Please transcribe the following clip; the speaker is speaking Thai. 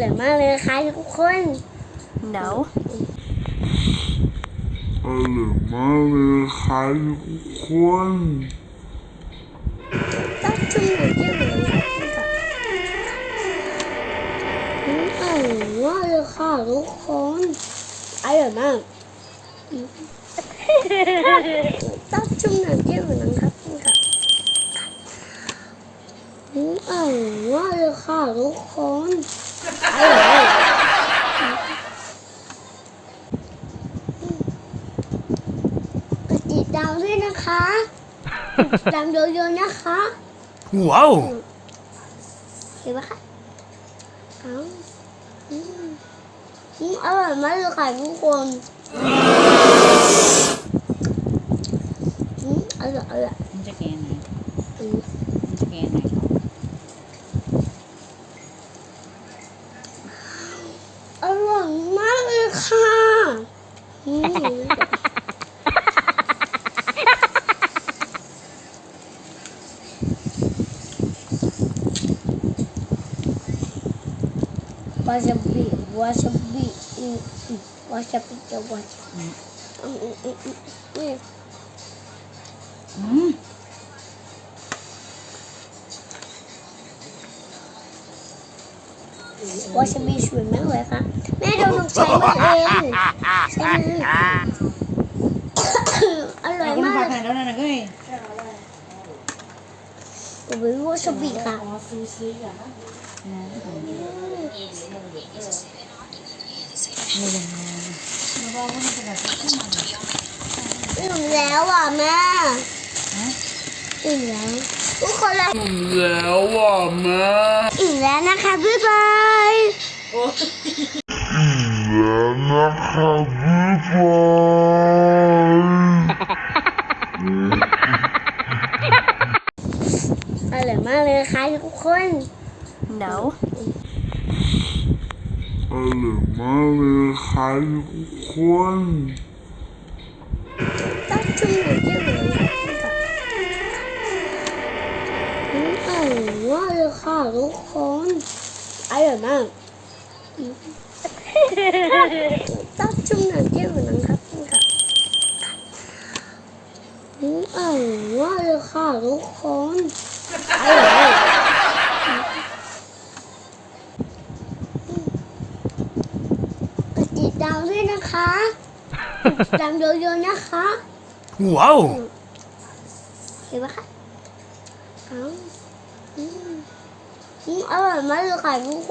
ร่อยมากเลยค่ะทุกคน No อร่อยมากเลยค่ะทุกคนต้องจุ่มหน่อยที่หัวอืมอร่อยมากเลยค่ะทุกคนอร่อยมากอืมต้องจุ่มหน่อยที่หัวนะครับนี่ค่ะอืมอร่อยมากเลยค่ะทุกคนอร่อยมา กกดติดตามด้วยนะคะติดตามเยอะๆนะคะ Wow! เห็นไหมคะเอาอืมอืมอร่อยมากเลยค่ะทุกคนอืมอร่อยอร่อย มันจะแกนไหน อืม มันจะแกนไหน อร่อยมากเลยค่ะอืมวาซา วาซาบิอืมอืมวาซาบิจะวาซาบิอืมอืมอืมอืมอืมอืมวาซาบิสวยมากเลยค่ะแม่เราลองใช้มาเองใช้มืออร่อยไอ้คนมาพักกไหนแล้วนั่นนะเอ้ยผมเป็นวาซาบิค่ะนะอิ่มแล้วอะแม่อิ่มแล้วทุกคนเลยแล้วอะแม่ อิ่มแล้วนะคะบ๊ายบาย แล้วนะคะบ๊ายบายอร่อยมากเลยนะคะทุกคน No อร่อยมากเลยค่ะทุกคนต้องจุ่มหน่อยที่หัวนะคะอืมอร่อยมากเลยค่ะทุกคนอร่อยมากอืม ต้องจุ่มหน่อยที่หัวนะครับนี่ค่ะอืมอร่อยมากเลยค่ะทุกคนอร่อยมากกดติดตามด้วยนะคะติดตามเยอะๆนะคะ Wow! เห็นไหมคะเอาอืมอืมอร่อยมากเลยค่ะทุกคน